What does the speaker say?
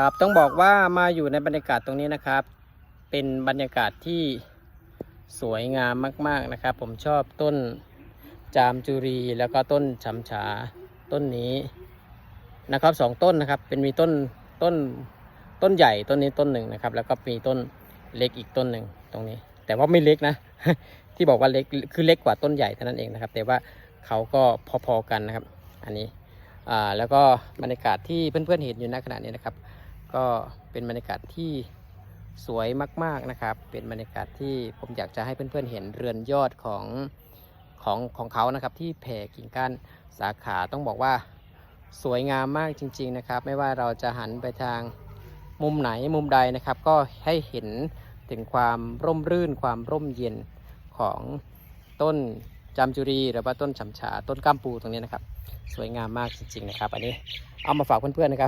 ครับต้องบอกว่ามาอยู่ในบรรยากาศตรงนี้นะครับ เป็นบรรยากาศที่สวยงามมาก ๆนะครับ ผมชอบต้นจามจุรีแล้วก็ต้นฉำฉาต้นนี้นะครับสองต้นนะครับ เป็นมีต้นต้นต้นใหญ่ต้นนี้ต้นหนึ่งนะครับ แล้วก็มีต้นเล็กอีกต้นหนึ่งตรงนี้ แต่ว่าไม่เล็กนะ ที่บอกว่าเล็กคือเล็กกว่าต้นใหญ่เท่านั้นเองนะครับ แต่ว่าเขาก็พอๆกันนะครับ อันนี้อ่าแล้วก็บรรยากาศที่เพื่อนๆเห็นอยู่ณขณะนี้นะครับ ก็เป็นบรรยากาศที่สวยมากๆนะครับ เป็นบรรยากาศที่ผมอยากจะให้เพื่อนๆเห็นเรือนยอดของของของเขานะครับ ที่แผ่กิ่งก้านสาขาต้องบอกว่าสวยงามมากจริง ๆนะครับ ไม่ว่าเราจะหันไปทางมุมไหนมุมใดนะครับ ก็ให้เห็นถึงความร่มรื่นความร่มเย็นของต้นจามจุรีหรือว่าต้นฉำฉาต้นก้ามปูตรงนี้นะครับ สวยงามมากจริง ๆ นะครับ อันนี้เอามาฝากเพื่อนๆนะครับ